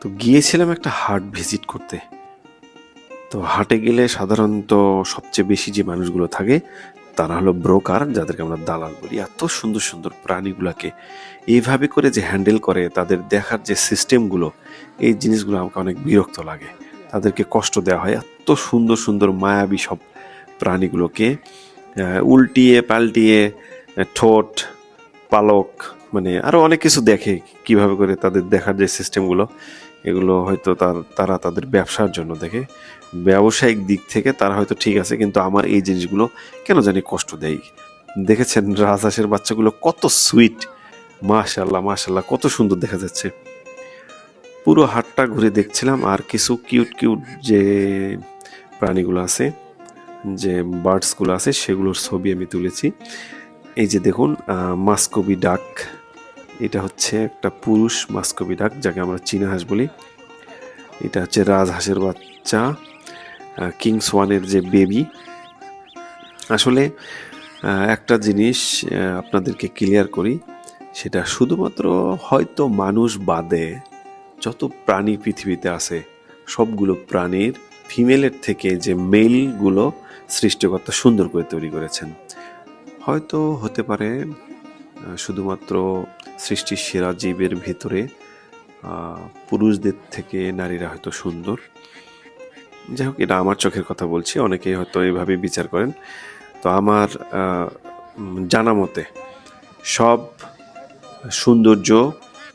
তো গিয়েছিলাম একটা হাট ভিজিট করতে। তো হাটে গেলে সাধারণত সবচেয়ে বেশি যে মানুষগুলো থাকে, তারা হলো ব্রোকার, যাদেরকে আমরা দালাল বলি। এত সুন্দর সুন্দর প্রাণীগুলোকে এইভাবে করে যে হ্যান্ডেল করে, তাদের দেখার যে সিস্টেমগুলো, এই জিনিসগুলো আমাকে অনেক বিরক্ত লাগে। তাদেরকে কষ্ট দেওয়া হয়। এত সুন্দর সুন্দর, মায়াবী সব প্রাণীগুলোকে উল্টিয়ে, পাল্টিয়ে, ঠোঁট পালক মানে আরও অনেক কিছু দেখে কীভাবে করে তাদের দেখার যে সিস্টেমগুলো এগুলো হয়তো তার, তারা তাদের ব্যবসার জন্য দেখে। ব্যবসায়িক দিক থেকে তারা হয়তো ঠিক আছে, কিন্তু আমার এই জিনিসগুলো কেন জানি কষ্ট দেয়। দেখেছেন রাজহাঁসের বাচ্চাগুলো কত সুইট মাশাল্লাহ মাশাল্লাহ কত সুন্দর দেখা যাচ্ছে। পুরো হাটটা ঘুরে দেখছিলাম, আর কিছু কিউট কিউট যে প্রাণীগুলো আছে, যে বার্ডসগুলো আছে, সেগুলোর ছবি আমি তুলেছি। এই যে দেখুন মাস্কবি ডাক। এটা হচ্ছে একটা পুরুষ মাস্কবি ডাক, যাকে আমরা চীনা হাঁস বলি। এটা হচ্ছে রাজহাঁসের বাচ্চা কিংস ওয়ানের যে বেবি। আসলে একটা জিনিস আপনাদেরকে ক্লিয়ার করি, সেটা শুধুমাত্র হয়তো মানুষ বাদে যত প্রাণী পৃথিবীতে আছে, সবগুলো প্রাণীর ফিমেলের থেকে যে মেলগুলো সৃষ্টিকর্তা সুন্দর করে তৈরি করেছেন। হয়তো হতে পারে শুধুমাত্র সৃষ্টির সেরা জীবের ভিতরে পুরুষদের থেকে নারীরা হয়তো সুন্দর। যাই হোক, এটা আমার চোখের কথা বলছি, অনেকেই হয়তো এইভাবে বিচার করেন। তো আমার জানা মতে সব সৌন্দর্য,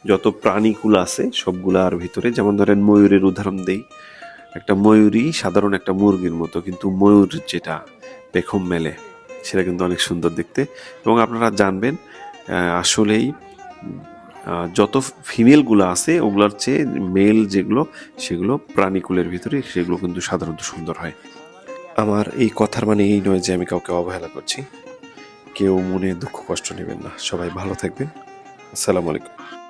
যত প্রাণীগুলো আছে, সবগুলার ভিতরে, যেমন ধরেন ময়ূরের উদাহরণ দেই, একটা ময়ূরী সাধারণ একটা মুরগির মতো, কিন্তু ময়ূর যেটা, পেখম মেলে। সেটা কিন্তু অনেক সুন্দর দেখতে। এবং আপনারা জানবেন আসলেই যত ফিমেলগুলো আছে, ওগুলোর চেয়ে মেল যেগুলো, সেগুলো প্রাণীকুলের ভিতরে, সেগুলো কিন্তু সাধারণত সুন্দর হয়। আমার এই কথার মানে এই নয় যে আমি কাউকে অবহেলা করছি। কেউ মনে দুঃখ কষ্ট নেবেন না। সবাই ভালো থাকবেন। আসসালামু আলাইকুম।